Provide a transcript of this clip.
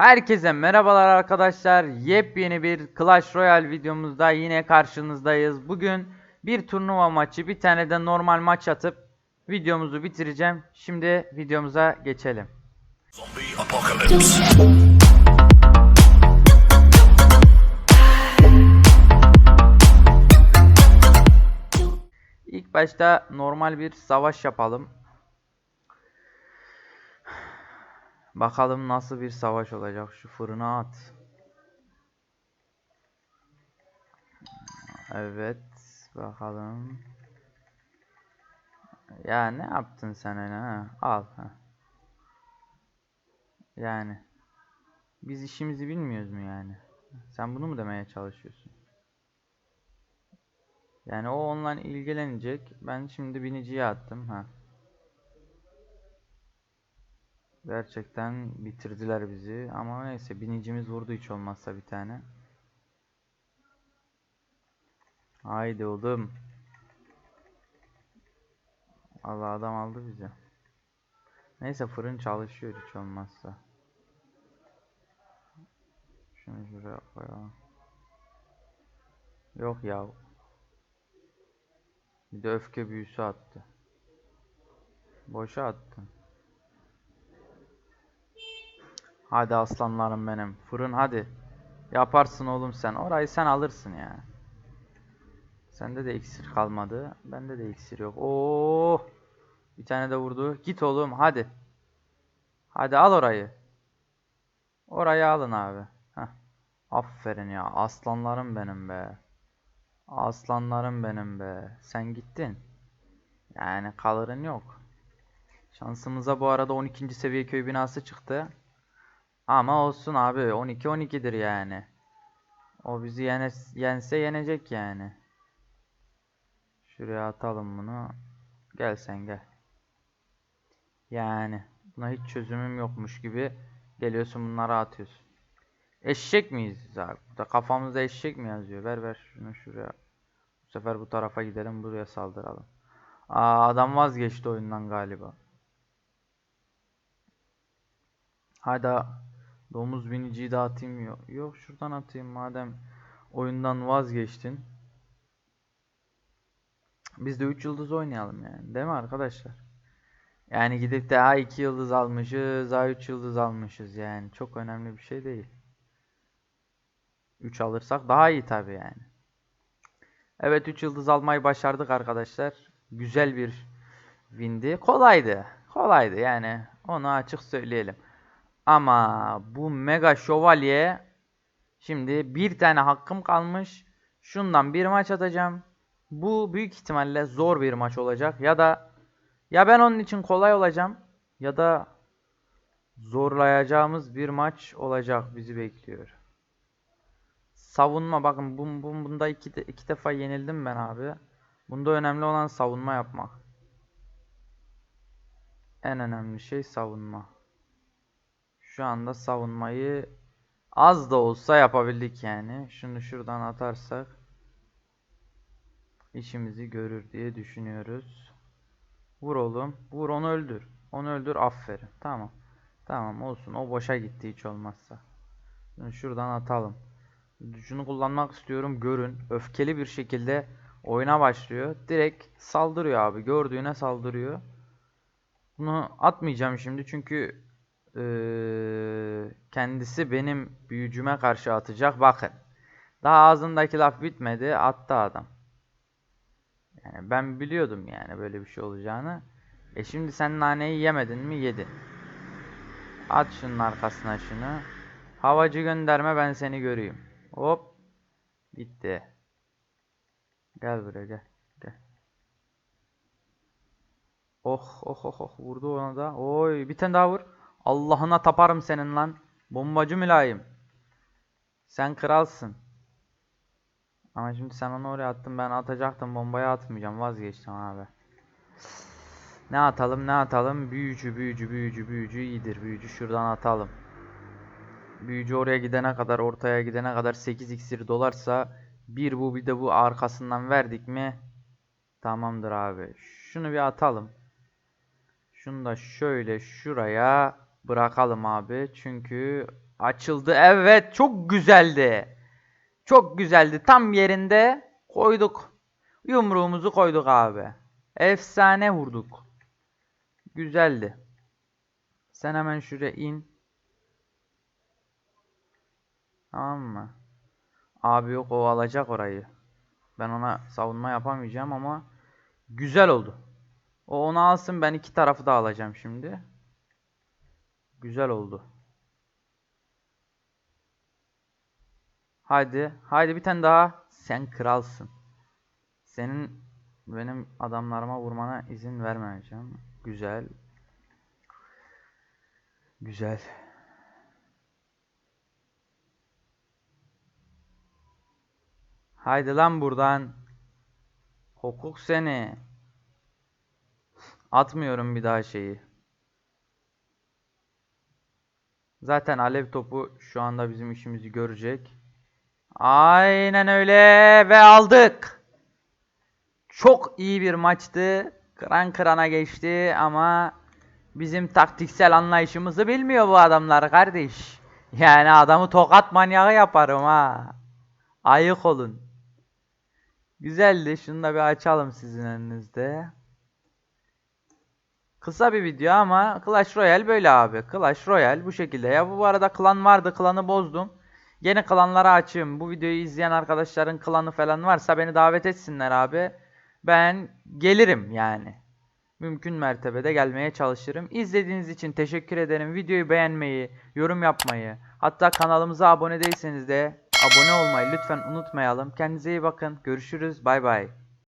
Herkese merhabalar arkadaşlar. Yepyeni bir Clash Royale videomuzda yine karşınızdayız. Bugün bir turnuva maçı, bir tane de normal maç atıp videomuzu bitireceğim. Şimdi videomuza geçelim. İlk başta normal bir savaş yapalım. Bakalım nasıl bir savaş olacak. Şu fırına at. Evet. Bakalım. Ya ne yaptın sen öyle ha? Al. Ha. Yani. Biz işimizi bilmiyoruz mu yani? Sen bunu mu demeye çalışıyorsun? Yani o onunla ilgilenecek. Ben şimdi biniciye attım. Ha. Gerçekten bitirdiler bizi. Ama neyse binicimiz vurdu hiç olmazsa bir tane. Haydi oğlum. Allah adam aldı bizi. Neyse fırın çalışıyor hiç olmazsa. Şunu şuraya koyalım. Yok ya. Bir de öfke büyüsü attı. Boşa attın. Hadi aslanlarım benim. Fırın hadi. Yaparsın oğlum sen. Orayı sen alırsın ya. Sende de iksir kalmadı. Bende de iksir yok. Oo! Bir tane de vurdu. Git oğlum hadi. Hadi al orayı. Orayı alın abi. Heh. Aferin ya. Aslanlarım benim be. Aslanlarım benim be. Sen gittin. Yani kalırın yok. Şansımıza bu arada 12. seviye köy binası çıktı. Ama olsun abi 12 12'dir yani. O bizi yene, yense yenecek yani. Şuraya atalım bunu. Gel sen gel. Yani buna hiç çözümüm yokmuş gibi geliyorsun bunları atıyorsun. Eşek miyiz abi? Burada kafamızda eşek mi yazıyor? Ver ver şunu şuraya. Bu sefer bu tarafa gidelim buraya saldıralım. Aa adam vazgeçti oyundan galiba. Hadi domuz biniciyi de atayım yok. Yok şuradan atayım madem oyundan vazgeçtin. Biz de 3 yıldız oynayalım yani. Değil mi arkadaşlar? Yani gidip de ha 2 yıldız almışız, ha 3 yıldız almışız yani. Çok önemli bir şey değil. 3 alırsak daha iyi tabii yani. Evet 3 yıldız almayı başardık arkadaşlar. Güzel bir windi. Kolaydı. Kolaydı yani. Onu açık söyleyelim. Ama bu mega şövalye şimdi bir tane hakkım kalmış. Şundan bir maç atacağım. Bu büyük ihtimalle zor bir maç olacak. Ya da ya ben onun için kolay olacağım ya da zorlayacağımız bir maç olacak bizi bekliyor. Savunma bakın bu, bu- bunda iki, de- iki defa yenildim ben abi. Bunda önemli olan savunma yapmak. En önemli şey savunma. Şu anda savunmayı az da olsa yapabildik yani. Şunu şuradan atarsak işimizi görür diye düşünüyoruz. Vur oğlum. Vur onu öldür. Onu öldür. Aferin. Tamam. Tamam olsun. O boşa gitti hiç olmazsa. Şunu şuradan atalım. Şunu kullanmak istiyorum. Görün. Öfkeli bir şekilde oyuna başlıyor. Direkt saldırıyor abi. Gördüğüne saldırıyor. Bunu atmayacağım şimdi çünkü eee, kendisi benim büyücüme karşı atacak. Bakın. Daha ağzındaki laf bitmedi. Attı adam. Yani ben biliyordum yani böyle bir şey olacağını. E şimdi sen naneyi yemedin mi? Yedin. At şunun arkasına şunu. Havacı gönderme ben seni göreyim. Hop. Gitti. Gel buraya gel. Gel. Oh oh oh oh vurdu ona da. Oy bir tane daha vur. Allah'ına taparım senin lan. Bombacı mülayim. Sen kralsın. Ama şimdi sen onu oraya attın ben atacaktım bombayı atmayacağım vazgeçtim abi. Ne atalım ne atalım büyücü büyücü büyücü büyücü iyidir büyücü şuradan atalım. Büyücü oraya gidene kadar ortaya gidene kadar 8 iksir dolarsa bir bu bir de bu arkasından verdik mi tamamdır abi. Şunu bir atalım. Şunu da şöyle şuraya bırakalım abi çünkü Açıldı. Evet. Çok güzeldi. Çok güzeldi. Tam yerinde koyduk. Yumruğumuzu koyduk abi. Efsane vurduk. Güzeldi. Sen hemen şuraya in. Tamam mı? Abi yok o alacak orayı. Ben ona savunma yapamayacağım ama güzel oldu. O onu alsın ben iki tarafı da alacağım şimdi. Güzel oldu. Haydi. Haydi bir tane daha. Sen kralsın. Senin benim adamlarıma vurmana izin vermeyeceğim. Güzel. Güzel. Haydi lan buradan. Hukuk seni. Atmıyorum bir daha şeyi. Zaten alev topu şu anda bizim işimizi görecek. Aynen öyle ve aldık. Çok iyi bir maçtı. Kıran kırana geçti ama bizim taktiksel anlayışımızı bilmiyor bu adamlar kardeş. Yani adamı tokat manyağı yaparım ha. Ayık olun. Güzeldi. Şunu da bir açalım sizin önünüzde. Kısa bir video ama Clash Royale böyle abi. Clash Royale bu şekilde. Ya bu arada klan vardı. Klanı bozdum. Yeni klanlara açayım. Bu videoyu izleyen arkadaşların klanı falan varsa beni davet etsinler abi. Ben gelirim yani. Mümkün mertebede gelmeye çalışırım. İzlediğiniz için teşekkür ederim. Videoyu beğenmeyi, yorum yapmayı, hatta kanalımıza abone değilseniz de abone olmayı lütfen unutmayalım. Kendinize iyi bakın. Görüşürüz. Bay bay.